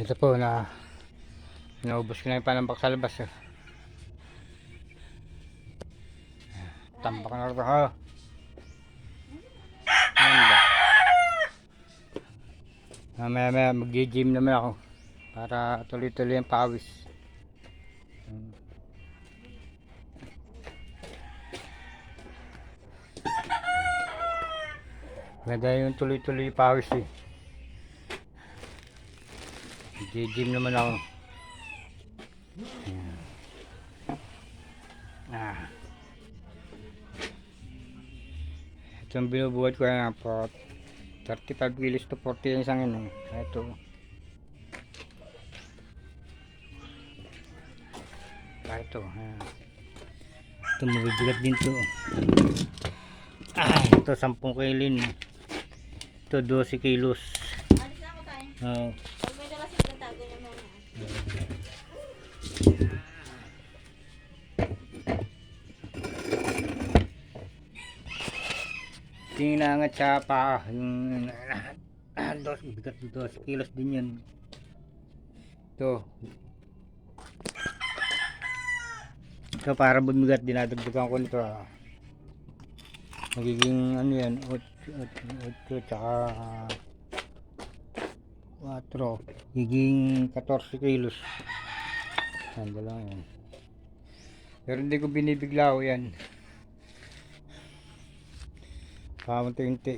Ito po na naubos ko na yung panambak sa labas. Eh. Tambak na ha. Ayan ba? Mamaya maya mag-gym naman ako para tuloy-tuloy ang pawis. Ganda yung tuloy-tuloy pawis eh. Mag-gym naman ako. Ayan. Ah. Ito ang binubuhat ko na po 35 kilos to 40 yung isang yun eh. Ito. Ah, ito. Ayan. Ito mabibigat din to. Ah, ito 10 kilin. Ito 12 kilos. Alis Tinangat sa paa. Yung ah, dos, bigat dos kilos din yun. Ito. Ito para bumigat, dinadagdagan ko nito. ah. Magiging ano yan, 8, 8, 8 tsaka 4. Giging 14 kilos. Yan, dalawa yan. Pero hindi ko binibiglaw yan. Pamunti-unti.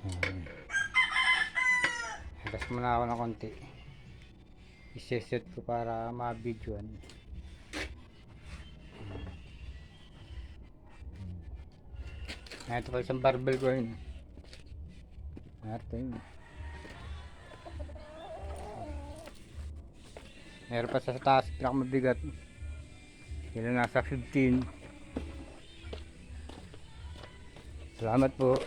Ayan. Hagas muna ako ng konti. Iseset ko para ma-videoan. Ayan. Ito pa isang barbell ko yun. Ito yun. Meron pa sa taas, pinakamabigat. Yun na nasa 15. Salamat po.